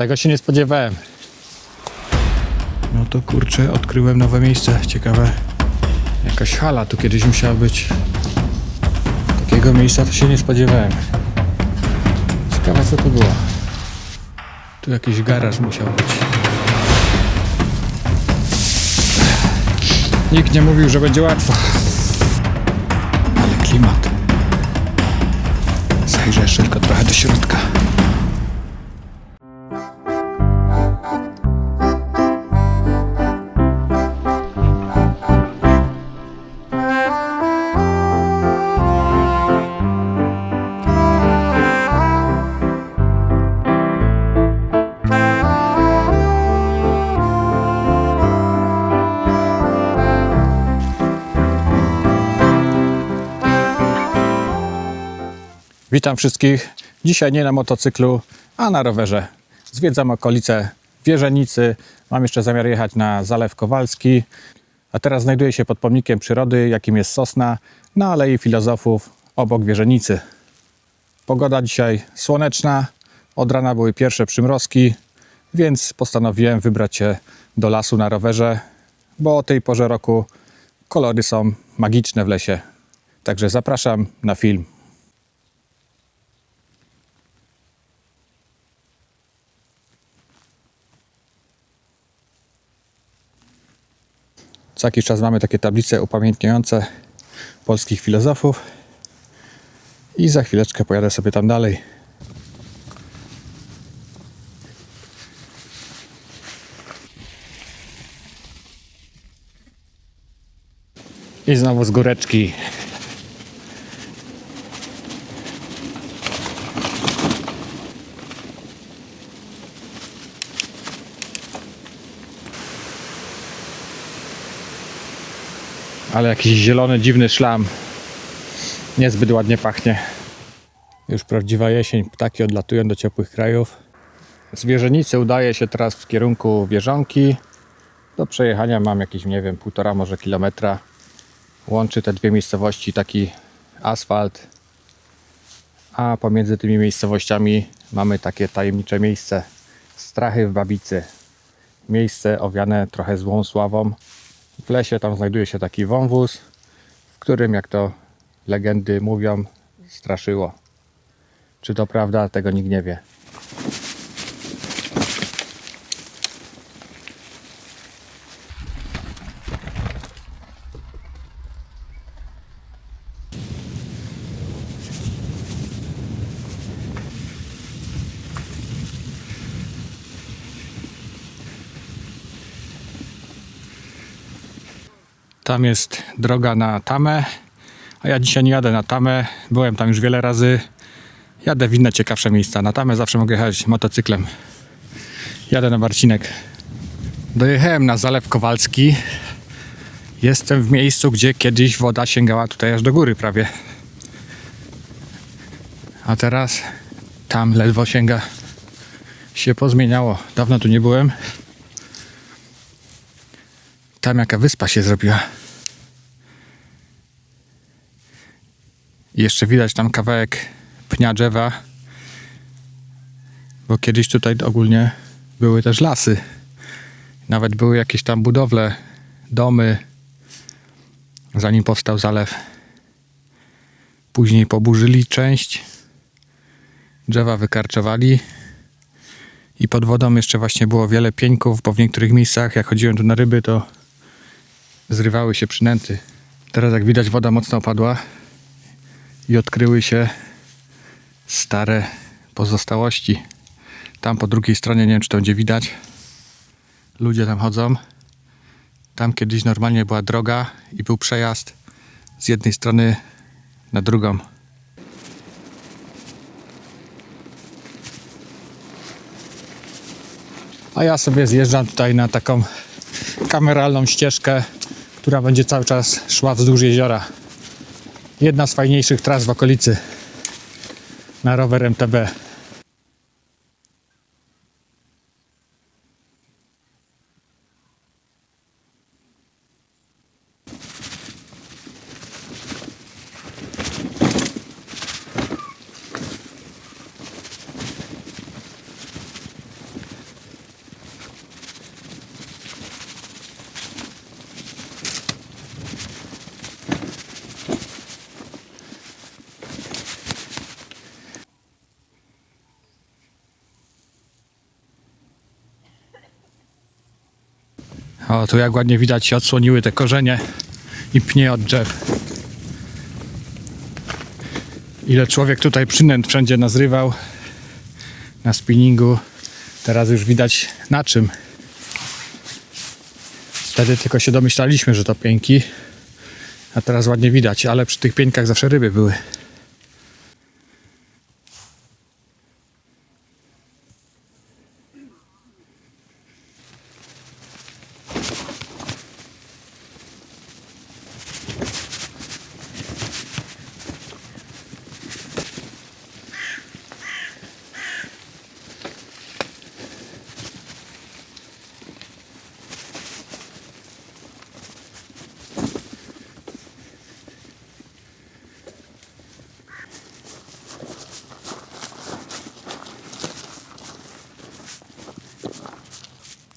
Tego się nie spodziewałem. No to kurczę, odkryłem nowe miejsce. Ciekawe. Jakaś hala tu kiedyś musiała być. Takiego miejsca to się nie spodziewałem. Ciekawe co to było. Tu jakiś garaż musiał być. Nikt nie mówił, że będzie łatwo. Ale klimat. Zajrzę jeszcze tylko trochę do środka. Witam wszystkich. Dzisiaj nie na motocyklu, a na rowerze. Zwiedzam okolice Wierzenicy. Mam jeszcze zamiar jechać na Zalew Kowalski. A teraz znajduję się pod pomnikiem przyrody, jakim jest Sosna, na Alei Filozofów obok Wierzenicy. Pogoda dzisiaj słoneczna. Od rana były pierwsze przymrozki, więc postanowiłem wybrać się do lasu na rowerze, bo o tej porze roku kolory są magiczne w lesie. Także zapraszam na film. Co jakiś czas mamy takie tablice upamiętniające polskich filozofów. I za chwileczkę pojadę sobie tam dalej. I znowu z góreczki. Ale jakiś zielony, dziwny szlam. Niezbyt ładnie pachnie. Już prawdziwa jesień. Ptaki odlatują do ciepłych krajów. Z Wierzenicy udaje się teraz w kierunku Wieżonki. Do przejechania mam jakieś, nie wiem, półtora może kilometra. Łączy te dwie miejscowości taki asfalt. A pomiędzy tymi miejscowościami mamy takie tajemnicze miejsce. Strachy w Babicy. Miejsce owiane trochę złą sławą. W lesie tam znajduje się taki wąwóz, w którym, jak to legendy mówią, straszyło. Czy to prawda, tego nikt nie wie. Tam jest droga na Tamę, a ja dzisiaj nie jadę na Tamę. Byłem tam już wiele razy. Jadę w inne ciekawsze miejsca. Na Tamę zawsze mogę jechać motocyklem. Jadę na Marcinek. Dojechałem na Zalew Kowalski. Jestem w miejscu, gdzie kiedyś woda sięgała tutaj aż do góry prawie. A teraz tam ledwo sięga. Się pozmieniało. Dawno tu nie byłem. Tam jaka wyspa się zrobiła. Jeszcze widać tam kawałek pnia drzewa. Bo kiedyś tutaj ogólnie były też lasy. Nawet były jakieś tam budowle, domy, zanim powstał zalew. Później poburzyli część. Drzewa wykarczowali. I pod wodą jeszcze właśnie było wiele pieńków, bo w niektórych miejscach, jak chodziłem tu na ryby, to zrywały się przynęty. Teraz jak widać woda mocno opadła i odkryły się stare pozostałości. Tam po drugiej stronie, nie wiem czy to będzie widać, ludzie tam chodzą. Tam kiedyś normalnie była droga i był przejazd z jednej strony na drugą. A ja sobie zjeżdżam tutaj na taką kameralną ścieżkę, która będzie cały czas szła wzdłuż jeziora. Jedna z fajniejszych tras w okolicy na rower MTB. O, tu jak ładnie widać się odsłoniły te korzenie i pnie od drzew. Ile człowiek tutaj przynęt wszędzie nazrywał na spinningu. Teraz już widać na czym. Wtedy tylko się domyślaliśmy, że to pieńki. A teraz ładnie widać, ale przy tych pieńkach zawsze ryby były.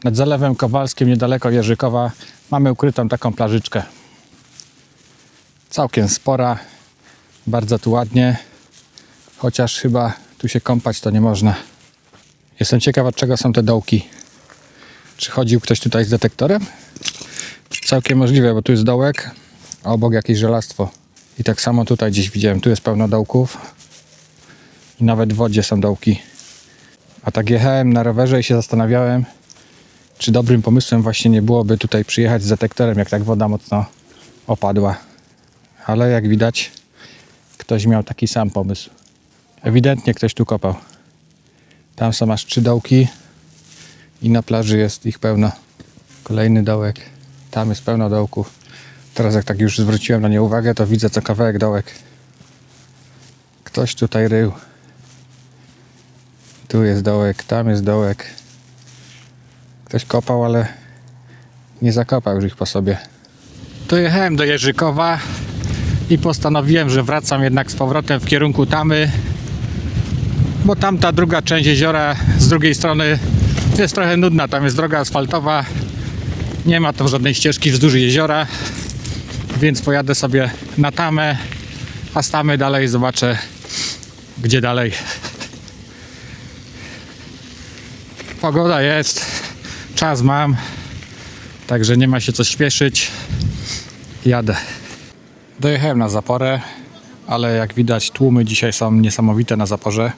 Nad Zalewem Kowalskim, niedaleko Jerzykowa, mamy ukrytą taką plażyczkę. Całkiem spora, bardzo tu ładnie, chociaż chyba tu się kąpać to nie można. Jestem ciekaw, od czego są te dołki. Czy chodził ktoś tutaj z detektorem? Całkiem możliwe, bo tu jest dołek, a obok jakieś żelastwo. I tak samo tutaj gdzieś widziałem, tu jest pełno dołków. I nawet w wodzie są dołki. A tak jechałem na rowerze i się zastanawiałem, czy dobrym pomysłem właśnie nie byłoby tutaj przyjechać z detektorem, jak tak woda mocno opadła. Ale jak widać, ktoś miał taki sam pomysł. Ewidentnie ktoś tu kopał. Tam są aż trzy dołki i na plaży jest ich pełno. Kolejny dołek. Tam jest pełno dołków. Teraz jak tak już zwróciłem na nie uwagę, to widzę co kawałek dołek. Ktoś tutaj rył. Tu jest dołek, tam jest dołek. Ktoś kopał, ale nie zakopał już ich po sobie. Dojechałem do Jerzykowa i postanowiłem, że wracam jednak z powrotem w kierunku Tamy, bo tamta druga część jeziora z drugiej strony jest trochę nudna. Tam jest droga asfaltowa, nie ma tam żadnej ścieżki wzdłuż jeziora, więc pojadę sobie na Tamę, a z Tamy dalej zobaczę, gdzie dalej. Pogoda jest, czas mam, także nie ma się co śpieszyć. Jadę. Dojechałem na zaporę, ale jak widać tłumy dzisiaj są niesamowite na zaporze.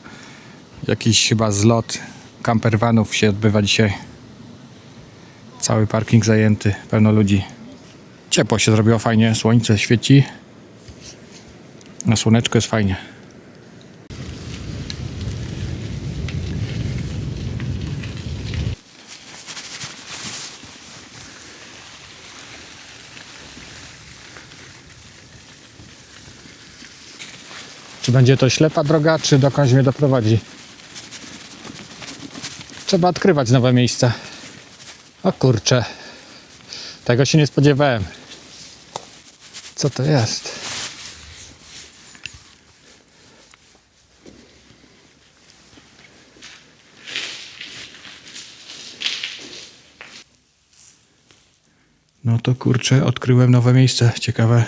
Jakiś chyba zlot campervanów się odbywa dzisiaj. Cały parking zajęty, pełno ludzi. Ciepło się zrobiło fajnie, słońce świeci. Na słoneczko jest fajnie. Czy będzie to ślepa droga, czy dokądś mnie doprowadzi? Trzeba odkrywać nowe miejsca. O kurcze. Tego się nie spodziewałem. Co to jest? No to kurczę, odkryłem nowe miejsce. Ciekawe.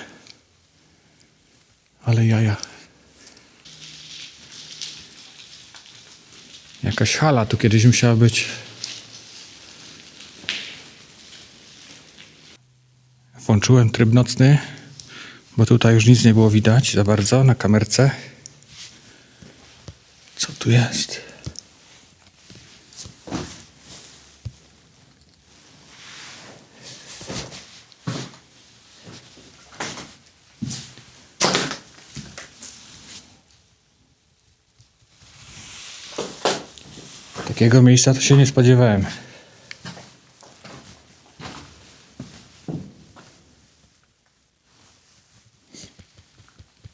Ale jaja. Jakaś hala tu kiedyś musiała być. Włączyłem tryb nocny, bo tutaj już nic nie było widać za bardzo na kamerce. Co tu jest? Takiego miejsca to się nie spodziewałem.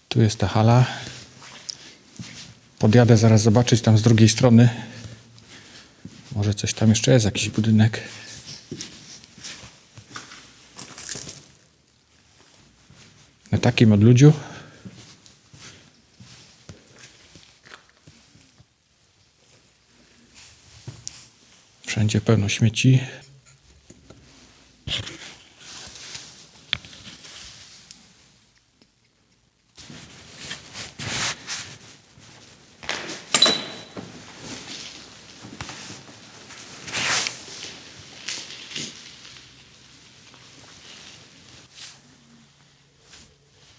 Tu jest ta hala. Podjadę zaraz zobaczyć tam z drugiej strony. Może coś tam jeszcze jest, jakiś budynek. Na takim odludziu. będzie pełno śmieci.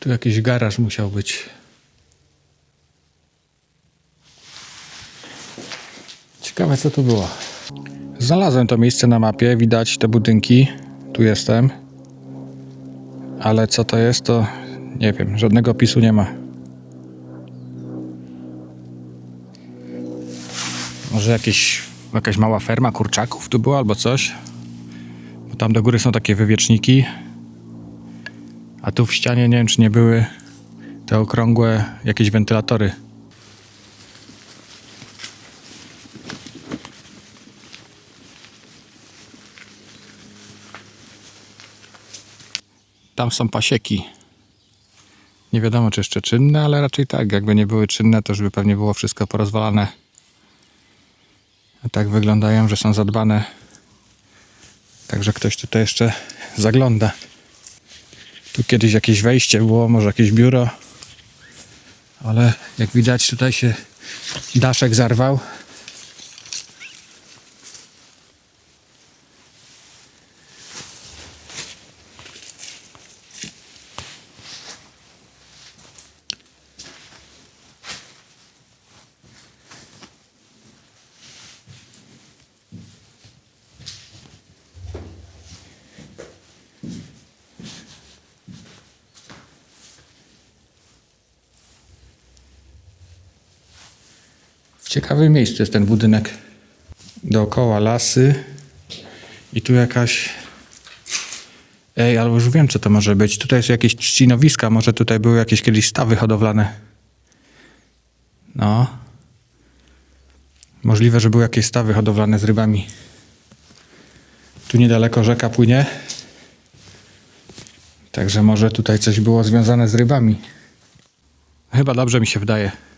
Tu jakiś garaż musiał być. Ciekawe co to było. Znalazłem to miejsce na mapie, widać te budynki. Tu jestem. Ale co to jest, to nie wiem, żadnego opisu nie ma. Może jakieś, jakaś mała ferma kurczaków tu była albo coś? Bo tam do góry są takie wywieczniki. A tu w ścianie nie wiem, czy nie były te okrągłe jakieś wentylatory. Tam są pasieki. Nie wiadomo, czy jeszcze czynne, ale raczej tak. Jakby nie były czynne, to już by pewnie było wszystko porozwalane. A tak wyglądają, że są zadbane. Także ktoś tutaj jeszcze zagląda. Tu kiedyś jakieś wejście było, może jakieś biuro. Ale jak widać, tutaj się daszek zarwał. W ciekawym miejscu jest ten budynek. Dookoła lasy. I tu jakaś. Ej, albo już wiem, co to może być. Tutaj są jakieś trzcinowiska. Może tutaj były jakieś kiedyś stawy hodowlane. No. Możliwe, że były jakieś stawy hodowlane z rybami. Tu niedaleko rzeka płynie. Także może tutaj coś było związane z rybami. Chyba dobrze mi się wydaje.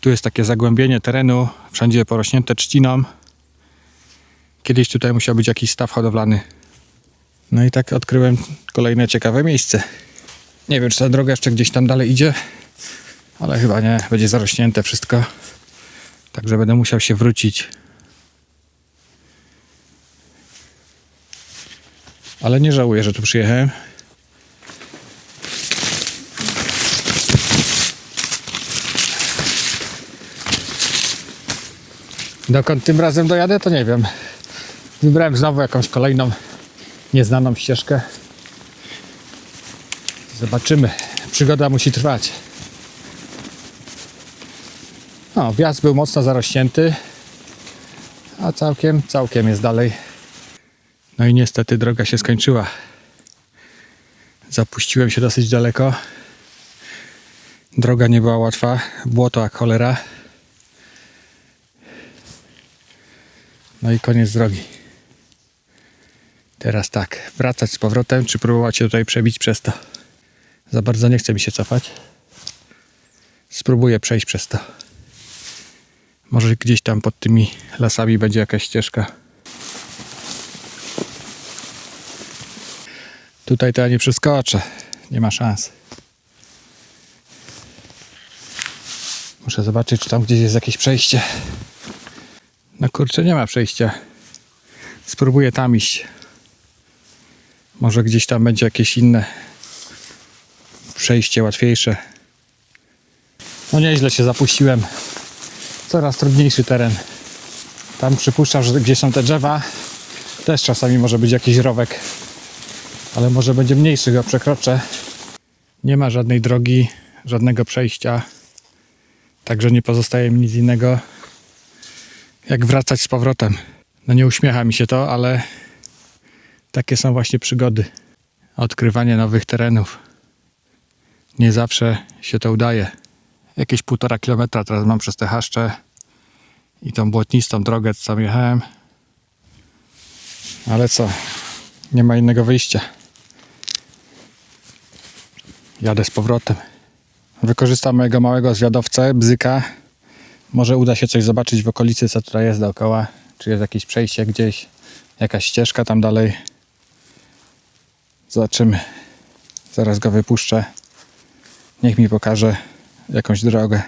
Tu jest takie zagłębienie terenu, wszędzie porośnięte trzciną. Kiedyś tutaj musiał być jakiś staw hodowlany. No i tak odkryłem kolejne ciekawe miejsce. Nie wiem, czy ta droga jeszcze gdzieś tam dalej idzie, ale chyba nie, będzie zarośnięte wszystko. Także będę musiał się wrócić. Ale nie żałuję, że tu przyjechałem. Dokąd tym razem dojadę, to nie wiem. Wybrałem znowu jakąś kolejną nieznaną ścieżkę. Zobaczymy. Przygoda musi trwać. No, wjazd był mocno zarośnięty, a całkiem, całkiem jest dalej. No i niestety droga się skończyła. Zapuściłem się dosyć daleko. Droga nie była łatwa, błoto jak cholera. No i koniec drogi. Teraz tak, wracać z powrotem, czy próbować się tutaj przebić przez to. Za bardzo nie chce mi się cofać. Spróbuję przejść przez to. Może gdzieś tam pod tymi lasami będzie jakaś ścieżka. Tutaj to ja nie przeskoczę. Nie ma szans. Muszę zobaczyć, czy tam gdzieś jest jakieś przejście. No kurczę, nie ma przejścia. Spróbuję tam iść. Może gdzieś tam będzie jakieś inne przejście łatwiejsze. No nieźle się zapuściłem. Coraz trudniejszy teren. Tam przypuszczam, że gdzie są te drzewa, też czasami może być jakiś rowek. Ale może będzie mniejszy, go przekroczę. Nie ma żadnej drogi, żadnego przejścia. Także nie pozostaje mi nic innego, jak wracać z powrotem. No nie uśmiecha mi się to, ale takie są właśnie przygody. Odkrywanie nowych terenów. Nie zawsze się to udaje. Jakieś półtora kilometra teraz mam przez te chaszcze i tą błotnistą drogę, co tam jechałem. Ale co? Nie ma innego wyjścia. Jadę z powrotem. Wykorzystam mojego małego zwiadowcę, bzyka. Może uda się coś zobaczyć w okolicy, co tutaj jest dookoła. Czy jest jakieś przejście gdzieś, jakaś ścieżka tam dalej. Zobaczymy. Zaraz go wypuszczę. Niech mi pokaże jakąś drogę.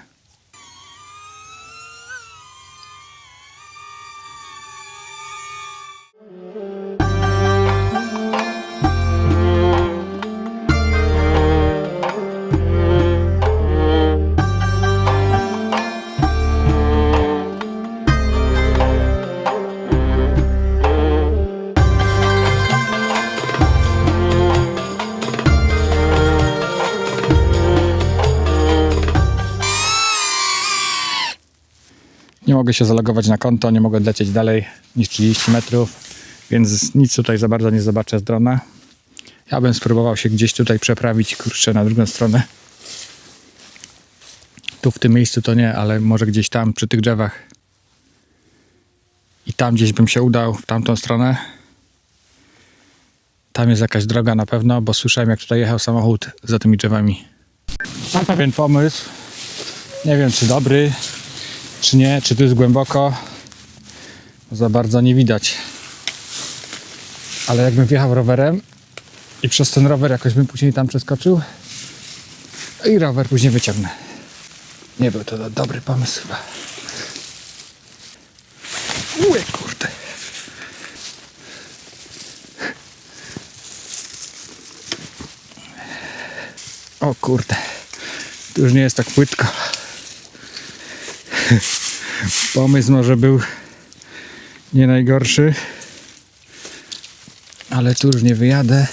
Mogę się zalogować na konto, nie mogę lecieć dalej niż 30 metrów, więc nic tutaj za bardzo nie zobaczę z drona. Ja bym spróbował się gdzieś tutaj przeprawić, kurczę, na drugą stronę. Tu w tym miejscu to nie, ale może gdzieś tam przy tych drzewach. I tam gdzieś bym się udał w tamtą stronę. Tam jest jakaś droga na pewno, bo słyszałem jak tutaj jechał samochód za tymi drzewami. Mam pewien pomysł. Nie wiem czy dobry, czy nie, czy tu jest głęboko. Za bardzo nie widać. Ale jakbym wjechał rowerem i przez ten rower jakoś bym później tam przeskoczył i rower później wyciągnę. Nie był to do- dobry pomysł chyba. Ue, kurde. O kurde. Tu już nie jest tak płytko. Pomysł może był nie najgorszy. Ale tu już nie wyjadę.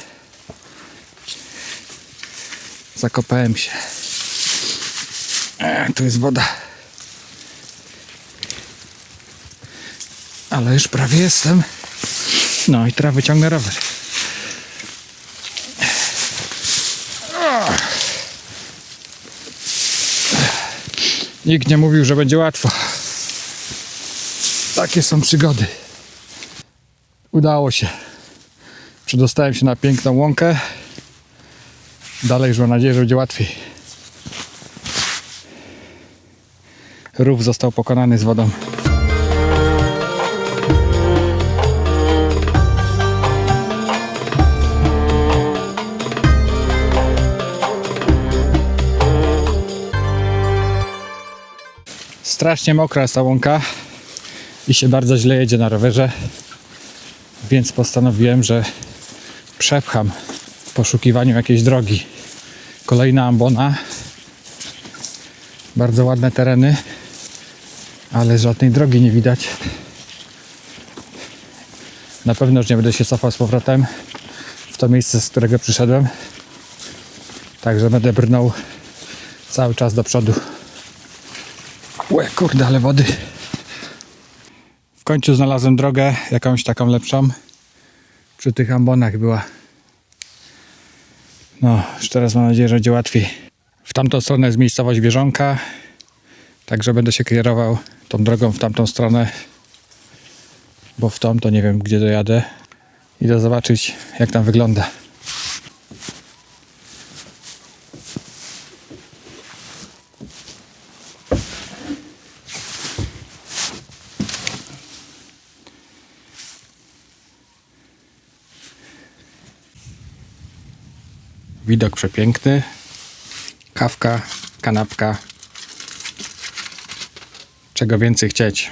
Zakopałem się. E, tu jest woda. Ale już prawie jestem. No i teraz wyciągnę rower. Nikt nie mówił, że będzie łatwo. Takie są przygody. Udało się. Przedostałem się na piękną łąkę. Dalej już mam nadzieję, że będzie łatwiej. Rów został pokonany z wodą. Strasznie mokra jest ta łąka i się bardzo źle jedzie na rowerze, więc postanowiłem, że przepcham w poszukiwaniu jakiejś drogi. Kolejna ambona. Bardzo ładne tereny, ale żadnej drogi nie widać. Na pewno już nie będę się cofał z powrotem w to miejsce, z którego przyszedłem. Także będę brnął cały czas do przodu. Łe, kurde, ale wody. W końcu znalazłem drogę, jakąś taką lepszą. Przy tych ambonach była. No, już teraz mam nadzieję, że będzie łatwiej. W tamtą stronę jest miejscowość Wieżonka. Także będę się kierował tą drogą w tamtą stronę. Bo w tą to nie wiem, gdzie dojadę. Idę zobaczyć, jak tam wygląda. Widok przepiękny. Kawka, kanapka. Czego więcej chcieć?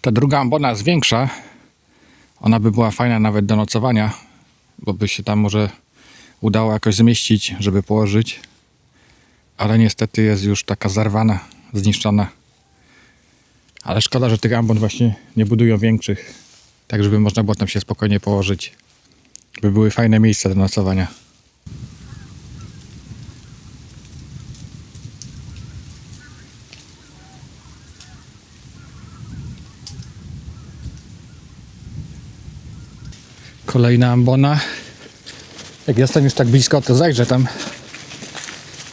Ta druga ambona jest większa. Ona by była fajna nawet do nocowania, bo by się tam może udało jakoś zmieścić, żeby położyć. Ale niestety jest już taka zarwana, zniszczona. Ale szkoda, że tych ambon właśnie nie budują większych, tak żeby można było tam się spokojnie położyć. By były fajne miejsca do nocowania. Kolejna ambona. Jak jestem już tak blisko, to zajrzę tam.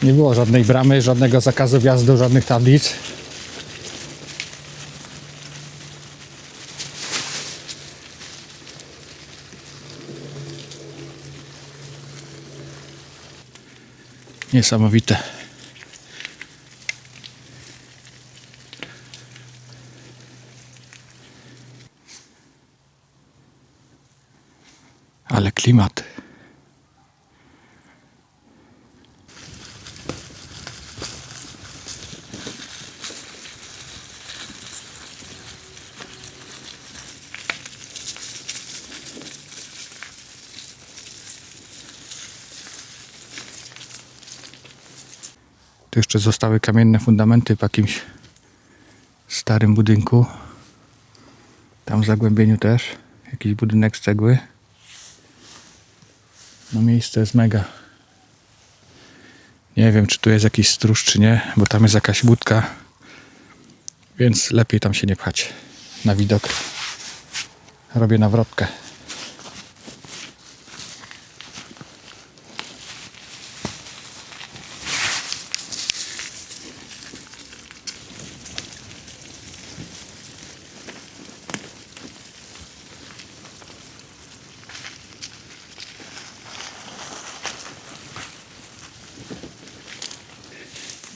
Nie było żadnej bramy, żadnego zakazu wjazdu, żadnych tablic. Niesamowite. Ale klimat. Tu jeszcze zostały kamienne fundamenty po jakimś starym budynku. Tam w zagłębieniu też jakiś budynek z cegły. No miejsce jest mega. Nie wiem, czy tu jest jakiś stróż, czy nie, bo tam jest jakaś łódka. Więc lepiej tam się nie pchać na widok. Robię nawrotkę.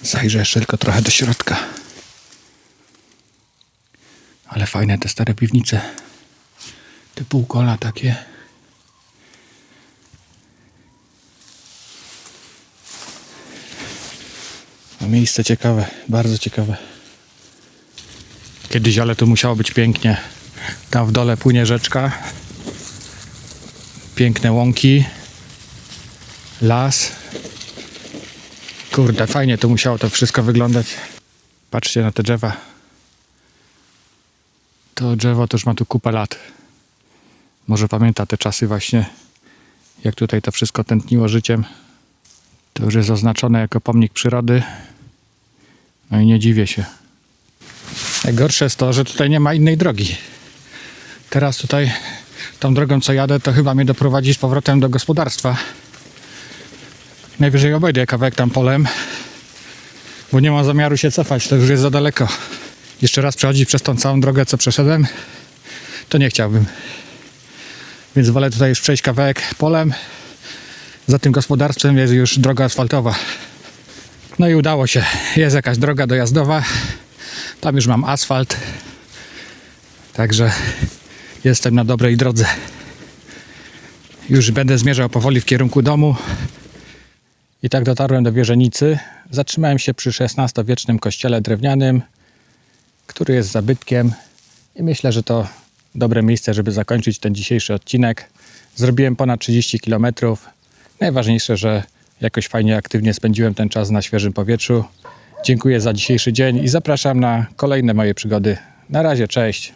Zajrzę jeszcze tylko trochę do środka. Ale fajne te stare piwnice. Te półkola takie. No miejsce ciekawe, bardzo ciekawe. Kiedyś, ale tu musiało być pięknie. Tam w dole płynie rzeczka. Piękne łąki. Las. Kurde, fajnie to musiało to wszystko wyglądać. Patrzcie na te drzewa. To drzewo to już ma tu kupę lat. Może pamięta te czasy właśnie, jak tutaj to wszystko tętniło życiem. To już jest oznaczone jako pomnik przyrody. No i nie dziwię się. Najgorsze jest to, że tutaj nie ma innej drogi. Teraz tutaj tą drogą co jadę, to chyba mnie doprowadzi z powrotem do gospodarstwa. Najwyżej obejdę kawałek tam polem, bo nie mam zamiaru się cofać, to już jest za daleko. Jeszcze raz przechodzić przez tą całą drogę, co przeszedłem, to nie chciałbym. Więc wolę tutaj już przejść kawałek polem. Za tym gospodarstwem jest już droga asfaltowa. No i udało się. Jest jakaś droga dojazdowa. Tam już mam asfalt. Także jestem na dobrej drodze. Już będę zmierzał powoli w kierunku domu. I tak dotarłem do Wierzenicy. Zatrzymałem się przy XVI-wiecznym kościele drewnianym, który jest zabytkiem i myślę, że to dobre miejsce, żeby zakończyć ten dzisiejszy odcinek. Zrobiłem ponad 30 km. Najważniejsze, że jakoś fajnie, aktywnie spędziłem ten czas na świeżym powietrzu. Dziękuję za dzisiejszy dzień i zapraszam na kolejne moje przygody. Na razie, cześć.